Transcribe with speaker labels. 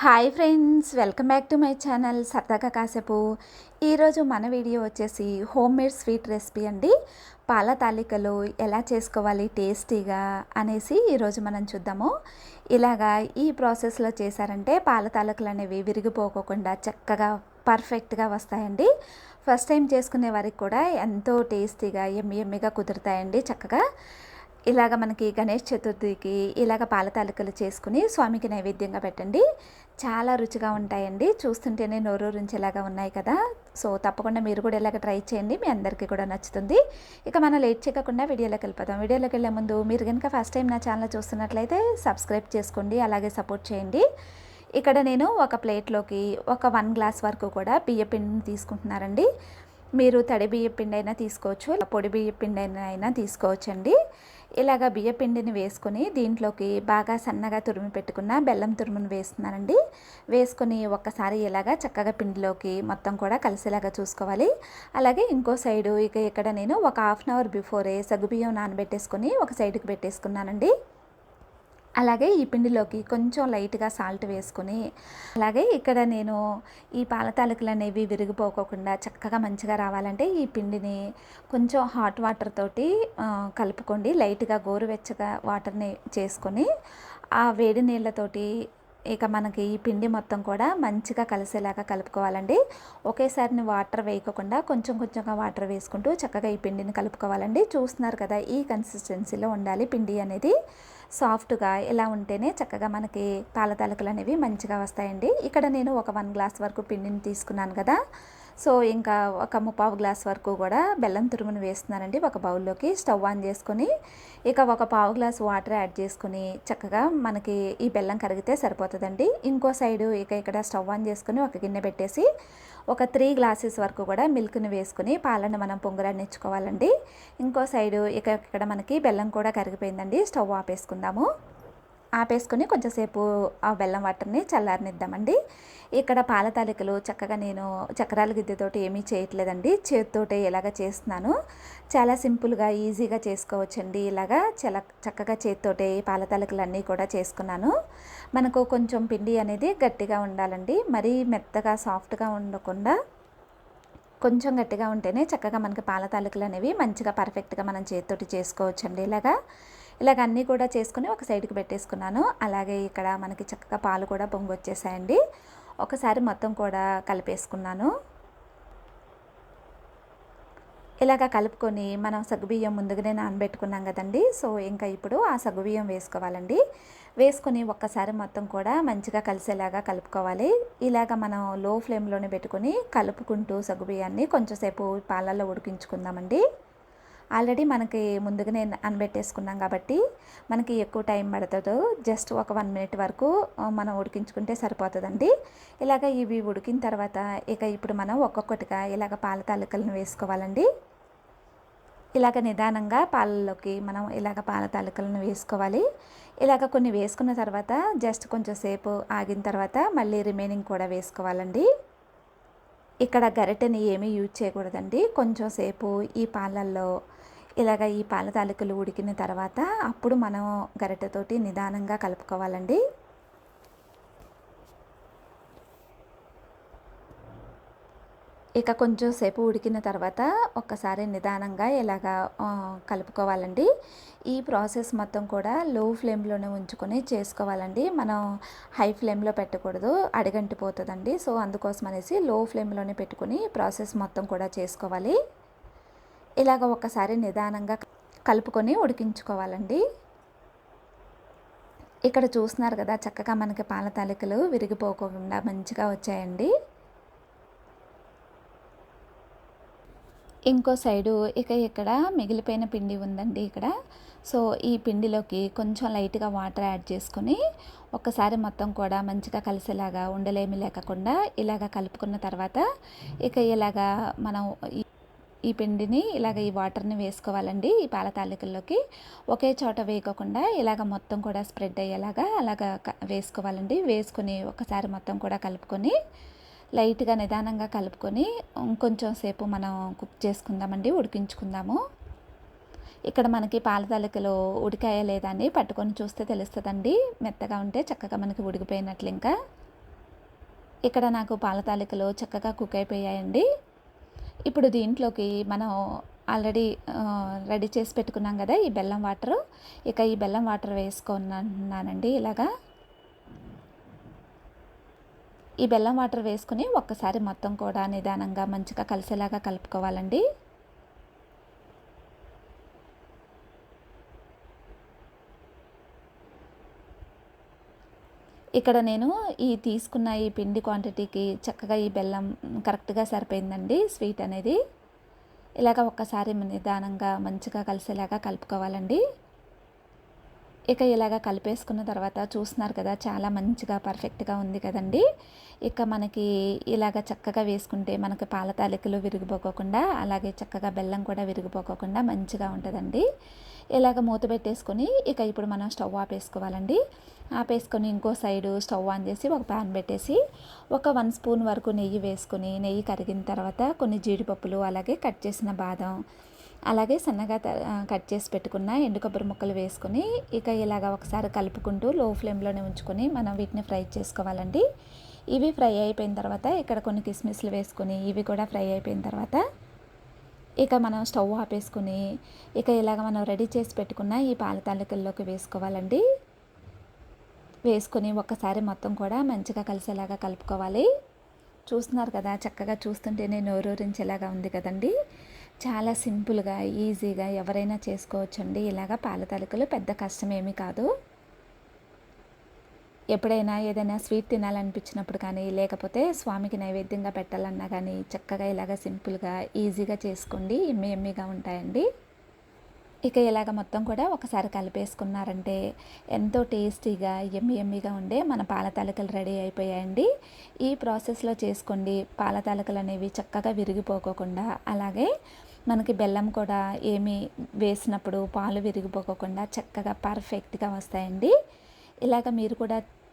Speaker 1: Hi friends welcome back to my channel సరదాగా కాసేపు. ఈరోజు మన వీడియో వచ్చేసి హోమ్ మేడ్ స్వీట్ రెసిపీ అండి. పాల తాలికలు ఎలా చేసుకోవాలి టేస్టీగా అనేసి ఈరోజు మనం చూద్దాము. ఇలాగా ఈ ప్రాసెస్లో చేశారంటే పాల తాలికలు అనేవి విరిగిపోకోకుండా చక్కగా పర్ఫెక్ట్గా వస్తాయండి. ఫస్ట్ టైం చేసుకునే వారికి కూడా ఎంతో టేస్టీగా ఎమ్మి ఎమ్మిగా కుదురుతాయండి చక్కగా. ఇలాగ మనకి గణేష్ చతుర్థికి ఇలాగ పాల తాలూకలు చేసుకుని స్వామికి నైవేద్యంగా పెట్టండి. చాలా రుచిగా ఉంటాయండి. చూస్తుంటేనే నోరూరించేలాగా ఉన్నాయి కదా. సో తప్పకుండా మీరు కూడా ఇలాగ ట్రై చేయండి. మీ అందరికీ కూడా నచ్చుతుంది. ఇక మనం లేట్ చేయకుండా వీడియోలోకి వెళ్ళిపోతాం వీడియోలోకి వెళ్ళే ముందు మీరు కనుక ఫస్ట్ టైం నా ఛానల్ చూస్తున్నట్లయితే సబ్స్క్రైబ్ చేసుకోండి. అలాగే సపోర్ట్ చేయండి. ఇక్కడ నేను ఒక ప్లేట్లోకి ఒక వన్ గ్లాస్ వరకు కూడా బియ్య పిండిని తీసుకుంటున్నారండి మీరు తడి బియ్య పిండి అయినా తీసుకోవచ్చు పొడి బియ్య పిండి అయినా తీసుకోవచ్చండి. ఇలాగ బియ్య పిండిని వేసుకొని దీంట్లోకి బాగా సన్నగా తురిమి పెట్టుకున్న బెల్లం తురుమును వేస్తున్నానండి. వేసుకొని ఒక్కసారి ఇలాగా చక్కగా పిండిలోకి మొత్తం కూడా కలిసేలాగా చూసుకోవాలి. అలాగే ఇంకో సైడు ఇక ఇక్కడ నేను ఒక హాఫ్ అన్ అవర్ బిఫోరే సగ్గుబియ్యం నానబెట్టేసుకొని ఒక సైడ్కి పెట్టేసుకున్నానండి. అలాగే ఈ పిండిలోకి కొంచెం లైట్గా సాల్ట్ వేసుకొని అలాగే ఇక్కడ నేను ఈ పాల తాలకులు అనేవి విరిగిపోకోకుండా చక్కగా మంచిగా రావాలంటే ఈ పిండిని కొంచెం హాట్ వాటర్ తోటి కలుపుకోండి. లైట్గా గోరువెచ్చగా వాటర్ని చేసుకొని ఆ వేడి నీళ్ళతోటి ఇక మనకి ఈ పిండి మొత్తం కూడా మంచిగా కలిసేలాగా కలుపుకోవాలండి. ఒకేసారి వాటర్ వేయకుండా కొంచెం కొంచెంగా వాటర్ వేసుకుంటూ చక్కగా ఈ పిండిని కలుపుకోవాలండి. చూస్తున్నారు కదా ఈ కన్సిస్టెన్సీలో ఉండాలి పిండి అనేది. సాఫ్ట్గా ఇలా ఉంటేనే చక్కగా మనకి పాల తలకలు అనేవి మంచిగా వస్తాయండి. ఇక్కడ నేను ఒక వన్ గ్లాస్ వరకు పిండిని తీసుకున్నాను కదా. సో ఇంకా ఒక ముప్పావు గ్లాస్ వరకు కూడా బెల్లం తురుమును వేస్తున్నానండి. ఒక బౌల్లోకి స్టవ్ ఆన్ చేసుకొని ఇక ఒక పావు గ్లాస్ వాటర్ యాడ్ చేసుకుని చక్కగా మనకి ఈ బెల్లం కరిగితే సరిపోతుందండి. ఇంకో సైడు ఇక ఇక్కడ స్టవ్ ఆన్ చేసుకుని ఒక గిన్నె పెట్టేసి ఒక త్రీ గ్లాసెస్ వరకు కూడా మిల్క్ని వేసుకుని పాలను మనం పొంగురాన్నిచ్చుకోవాలండి ఇంకో సైడు ఇక ఇక్కడ మనకి బెల్లం కూడా కరిగిపోయిందండి. స్టవ్ ఆపేసుకుందాము. ఆపేసుకొని కొంచెంసేపు ఆ బెల్లం వాటర్ని చల్లారనిద్దామండి. ఇక్కడ పాల తాలికలు చక్కగా నేను చక్రాల గిద్దెతోటి ఏమీ చేయట్లేదండి. చేతితోటే ఇలాగ చేస్తున్నాను. చాలా సింపుల్గా ఈజీగా చేసుకోవచ్చండి. ఇలాగా చాలా చక్కగా చేతితోటే పాల తాలికలన్నీ కూడా చేసుకున్నాను. మనకు కొంచెం పిండి అనేది గట్టిగా ఉండాలండి. మరీ మెత్తగా సాఫ్ట్గా ఉండకుండా కొంచెం గట్టిగా ఉంటేనే చక్కగా మనకి పాల తాలికలు అనేవి మంచిగా పర్ఫెక్ట్గా మనం చేతితోటి చేసుకోవచ్చండి. ఇలాగా ఇలాగ అన్నీ కూడా చేసుకుని ఒక సైడ్కి పెట్టేసుకున్నాను. అలాగే ఇక్కడ మనకి చక్కగా పాలు కూడా పొంగి వచ్చేసాయండి ఒకసారి మొత్తం కూడా కలిపేసుకున్నాను. ఇలాగ కలుపుకొని మనం సగ్గుబియ్యం ముందుగానే నానబెట్టుకున్నాం కదండి. సో ఇంకా ఇప్పుడు ఆ సగ్గుబియ్యం వేసుకోవాలండి. వేసుకొని ఒక్కసారి మొత్తం కూడా మంచిగా కలిసేలాగా కలుపుకోవాలి. ఇలాగ మనం లో ఫ్లేమ్లోనే పెట్టుకొని కలుపుకుంటూ సగ్గుబియ్యాన్ని కొంచెంసేపు పాలల్లో ఉడికించుకుందామండి. ఆల్రెడీ మనకి ముందుగానే అనబెట్టేసుకున్నాం కాబట్టి మనకి ఎక్కువ టైం పడుతుంది జస్ట్ ఒక వన్ మినిట్ వరకు మనం ఉడికించుకుంటే సరిపోతుందండి. ఇలాగ ఇవి ఉడికిన తర్వాత ఇక ఇప్పుడు మనం ఒక్కొక్కటిగా ఇలాగ పాల తాలికలను వేసుకోవాలండి. ఇలాగ నిదానంగా పాలలోకి మనం ఇలాగ పాల తాలికలను వేసుకోవాలి. ఇలాగ కొన్ని వేసుకున్న తర్వాత జస్ట్ కొంచెం సేపు ఆగిన తర్వాత మళ్ళీ రిమైనింగ్ కూడా వేసుకోవాలండి. ఇక్కడ గరిటెని ఏమీ యూజ్ చేయకూడదండి. కొంచెం సేపు ఈ పాలల్లో ఇలాగ ఈ పాల తాలికలు ఉడికిన తర్వాత అప్పుడు మనం గరిటెతోటి నిదానంగా కలుపుకోవాలండి. ఇక కొంచెం సేపు ఉడికిన తర్వాత ఒక్కసారి నిదానంగా ఇలాగా కలుపుకోవాలండి. ఈ ప్రాసెస్ మొత్తం కూడా లో ఫ్లేమ్లోనే ఉంచుకొని చేసుకోవాలండి. మనం హై ఫ్లేమ్లో పెట్టకూడదు అడిగంటిపోతుందండి. సో అందుకోసం అనేసి లో ఫ్లేమ్లోనే పెట్టుకుని ప్రాసెస్ మొత్తం కూడా చేసుకోవాలి. ఇలాగ ఒకసారి నిదానంగా కలుపుకొని ఉడికించుకోవాలండి. ఇక్కడ చూస్తున్నారు కదా చక్కగా మనకి పాల తాలికలు విరిగిపోకుండా మంచిగా వచ్చాయండి. ఇంకో సైడు ఇక ఇక్కడ మిగిలిపోయిన పిండి ఉందండి ఇక్కడ. సో ఈ పిండిలోకి కొంచెం లైట్గా వాటర్ యాడ్ చేసుకొని ఒక్కసారి మొత్తం కూడా మంచిగా కలిసేలాగా ఉండలేమి లేకుండా ఇలాగ కలుపుకున్న తర్వాత ఇక ఇలాగా మనం ఈ పిండిని ఇలాగ ఈ వాటర్ని వేసుకోవాలండి ఈ పాల తాలికల్లోకి ఒకే చోట వేయకోకుండా ఇలాగ మొత్తం కూడా స్ప్రెడ్ అయ్యేలాగా అలాగ వేసుకోవాలండి. వేసుకొని ఒకసారి మొత్తం కూడా కలుపుకొని లైట్గా నిదానంగా కలుపుకొని ఇంకొంచెం సేపు మనం కుక్ చేసుకుందామండి ఉడికించుకుందాము. ఇక్కడ మనకి పాల తలకలో ఉడికాయ లేదా అని పట్టుకొని చూస్తే తెలుస్తుందండి. మెత్తగా ఉంటే చక్కగా మనకి ఉడికిపోయినట్లు ఇంకా ఇక్కడ నాకు పాల తాలికలు చక్కగా కుక్ అయిపోయాయండి. ఇప్పుడు దీంట్లోకి మనం ఆల్రెడీ రెడీ చేసి పెట్టుకున్నాం కదా ఈ బెల్లం వాటర్. ఇక ఈ బెల్లం వాటర్ వేసుకున్నానండి ఇలాగా. ఈ బెల్లం వాటర్ వేసుకుని ఒక్కసారి మొత్తం కూడా నిదానంగా మంచిగా కలిసేలాగా కలుపుకోవాలండి. ఇక్కడ నేను ఈ తీసుకున్న ఈ పిండి క్వాంటిటీకి చక్కగా ఈ బెల్లం కరెక్ట్గా సరిపోయిందండి స్వీట్ అనేది. ఇలాగ ఒక్కసారి నిదానంగా మంచిగా కలిసేలాగా కలుపుకోవాలండి. ఇక ఇలాగ కలిపేసుకున్న తర్వాత చూస్తున్నారు కదా చాలా మంచిగా పర్ఫెక్ట్గా ఉంది కదండి. ఇక మనకి ఇలాగ చక్కగా వేసుకుంటే మనకి పాల తాలికలు విరిగిపోకోకుండా అలాగే చక్కగా బెల్లం కూడా విరిగిపోకోకుండా మంచిగా ఉంటుందండి. ఇలాగ మూత పెట్టేసుకొని ఇక ఇప్పుడు మనం స్టవ్ ఆపేసుకోవాలండి. ఆపేసుకొని ఇంకో సైడు స్టవ్ ఆన్ చేసి ఒక ప్యాన్ పెట్టేసి ఒక వన్ స్పూన్ వరకు నెయ్యి వేసుకొని నెయ్యి కరిగిన తర్వాత కొన్ని జీడిపప్పులు అలాగే కట్ చేసిన బాదం అలాగే సన్నగా కట్ చేసి పెట్టుకున్న ఎండు కొబ్బరి ముక్కలు వేసుకొని ఇక ఇలాగ ఒకసారి కలుపుకుంటూ లో ఫ్లేమ్లోనే ఉంచుకొని మనం వీటిని ఫ్రై చేసుకోవాలండి. ఇవి ఫ్రై అయిపోయిన తర్వాత ఇక్కడ కొన్ని కిస్మిస్లు వేసుకొని ఇవి కూడా ఫ్రై అయిపోయిన తర్వాత ఇక మనం స్టవ్ ఆపేసుకుని ఇక ఇలాగ మనం రెడీ చేసి పెట్టుకున్న ఈ పాల తాలికల్లోకి వేసుకోవాలండి. వేసుకొని ఒక్కసారి మొత్తం కూడా మంచిగా కలిసేలాగా కలుపుకోవాలి. చూస్తున్నారు కదా చక్కగా చూస్తుంటేనే నోరూరించేలాగా ఉంది కదండీ. చాలా సింపుల్గా ఈజీగా ఎవరైనా చేసుకోవచ్చండి. ఇలాగ పాల తలుకలు పెద్ద కష్టం ఏమీ కాదు. ఎప్పుడైనా ఏదైనా స్వీట్ తినాలనిపించినప్పుడు కానీ లేకపోతే స్వామికి నైవేద్యంగా పెట్టాలన్నా కానీ చక్కగా ఇలాగ సింపుల్గా ఈజీగా చేసుకోండి. ఎమ్మి ఎమ్మిగా ఉంటాయండి. ఇక ఇలాగ మొత్తం కూడా ఒకసారి కలిపేసుకున్నారంటే ఎంతో టేస్టీగా ఎమ్మి ఎమ్మిగా ఉండే మన పాల తాలికలు రెడీ అయిపోయాయండి. ఈ ప్రాసెస్లో చేసుకోండి. పాల తాలకలు అనేవి చక్కగా విరిగిపోకోకుండా అలాగే మనకి బెల్లం కూడా ఏమి వేసినప్పుడు పాలు విరిగిపోకోకుండా చక్కగా పర్ఫెక్ట్గా వస్తాయండి. ఇలాగ మీరు కూడా